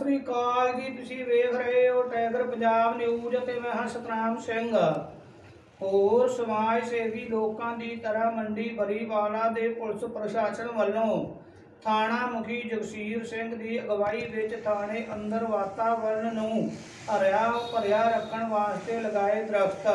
ਸਤਿ ਸ੍ਰੀ ਅਕਾਲ ਜੀ, ਤੁਸੀਂ ਵੇਖ ਰਹੇ ਹੋ ਟਾਈਗਰ ਪੰਜਾਬ ਨਿਊਜ਼ ਅਤੇ ਮੈਂ ਹਾਂ ਸਤਨਾਮ ਸਿੰਘ। ਹੋਰ ਸਮਾਜ ਸੇਵੀ ਲੋਕਾਂ ਦੀ ਤਰ੍ਹਾਂ ਮੰਡੀ ਬਰੀਵਾਲਾ ਦੇ ਪੁਲਿਸ ਪ੍ਰਸ਼ਾਸਨ ਵੱਲੋਂ ਥਾਣਾ ਮੁਖੀ ਜਗਸੀਰ ਸਿੰਘ ਦੀ ਅਗਵਾਈ ਵਿੱਚ ਥਾਣੇ ਅੰਦਰ ਵਾਤਾਵਰਣ ਨੂੰ ਹਰਿਆ ਭਰਿਆ ਰੱਖਣ ਵਾਸਤੇ ਲਗਾਏ ਦਰਖਤ।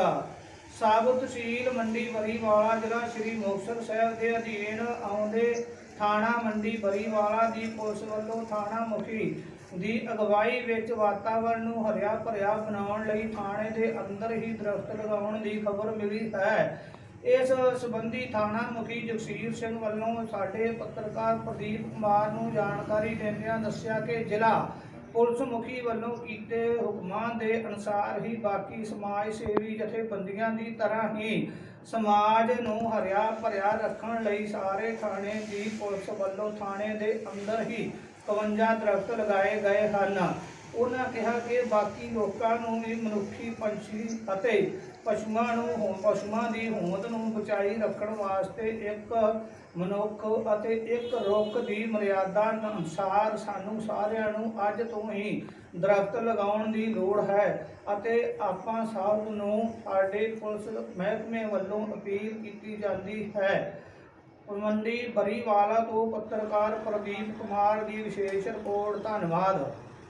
ਸਬ ਤਹਿਸੀਲ ਮੰਡੀ ਬਰੀਵਾਲਾ, ਜ਼ਿਲ੍ਹਾ ਸ਼੍ਰੀ ਮੁਕਤਸਰ ਸਾਹਿਬ ਦੇ ਅਧੀਨ ਆਉਂਦੇ ਥਾਣਾ ਮੰਡੀ ਬਰੀਵਾਲਾ ਦੀ ਪੁਲਿਸ ਵੱਲੋਂ ਥਾਣਾ ਮੁਖੀ ਦੀ ਅਗਵਾਈ ਵਿੱਚ ਵਾਤਾਵਰਣ ਨੂੰ ਹਰਿਆ ਭਰਿਆ ਬਣਾਉਣ ਲਈ ਥਾਣੇ ਦੇ ਅੰਦਰ ਹੀ ਦਰਖਤ ਲਗਾਉਣ ਦੀ ਖਬਰ ਮਿਲੀ ਹੈ। ਇਸ ਸੰਬੰਧੀ ਥਾਣਾ ਮੁਖੀ ਜਗਸੀਰ ਸਿੰਘ ਵੱਲੋਂ ਸਾਡੇ ਪੱਤਰਕਾਰ ਪ੍ਰਦੀਪ ਕੁਮਾਰ ਨੂੰ ਜਾਣਕਾਰੀ ਦਿੰਦਿਆਂ ਦੱਸਿਆ ਕਿ ਜ਼ਿਲ੍ਹਾ ਪੁਲਿਸ ਮੁਖੀ ਵੱਲੋਂ ਕੀਤੇ ਹੁਕਮਾਂ ਦੇ ਅਨੁਸਾਰ ਹੀ ਬਾਕੀ ਸਮਾਜ ਸੇਵੀ ਜਥੇਬੰਦੀਆਂ ਦੀ ਤਰ੍ਹਾਂ ਹੀ ਸਮਾਜ ਨੂੰ ਹਰਿਆ ਭਰਿਆ ਰੱਖਣ ਲਈ ਸਾਰੇ ਥਾਣੇ ਦੀ ਪੁਲਿਸ ਵੱਲੋਂ ਥਾਣੇ ਦੇ ਅੰਦਰ ਹੀ 52 ਦਰਖਤ ਲਗਾਏ ਗਏ ਹਨ। ਉਹਨਾਂ ਕਿਹਾ ਕਿ ਬਾਕੀ ਲੋਕਾਂ ਨੂੰ ਵੀ ਮਨੁੱਖੀ ਪੰਛੀ ਅਤੇ ਪਸ਼ੂਆਂ ਨੂੰ ਹੋ- ਪਸ਼ੂਆਂ ਦੀ ਹੋਂਦ ਨੂੰ ਬਚਾਈ ਰੱਖਣ ਵਾਸਤੇ ਇੱਕ ਮਨੁੱਖ ਅਤੇ ਇੱਕ ਰੁੱਖ ਦੀ ਮਰਿਆਦਾ ਅਨੁਸਾਰ ਸਾਨੂੰ ਸਾਰਿਆਂ ਨੂੰ ਅੱਜ ਤੋਂ ਹੀ ਦਰਖਤ ਲਗਾਉਣ ਦੀ ਲੋੜ ਹੈ ਅਤੇ ਆਪਾਂ ਸਭ ਨੂੰ ਸਾਡੇ ਪੁਲਿਸ ਮਹਿਕਮੇ ਵੱਲੋਂ ਅਪੀਲ ਕੀਤੀ ਜਾਂਦੀ ਹੈ। ਮੰਡੀ ਬਰੀਵਾਲਾ ਤੋਂ ਪੱਤਰਕਾਰ ਪ੍ਰਦੀਪ ਕੁਮਾਰ ਦੀ ਵਿਸ਼ੇਸ਼ ਰਿਪੋਰਟ ਧੰਨਵਾਦ।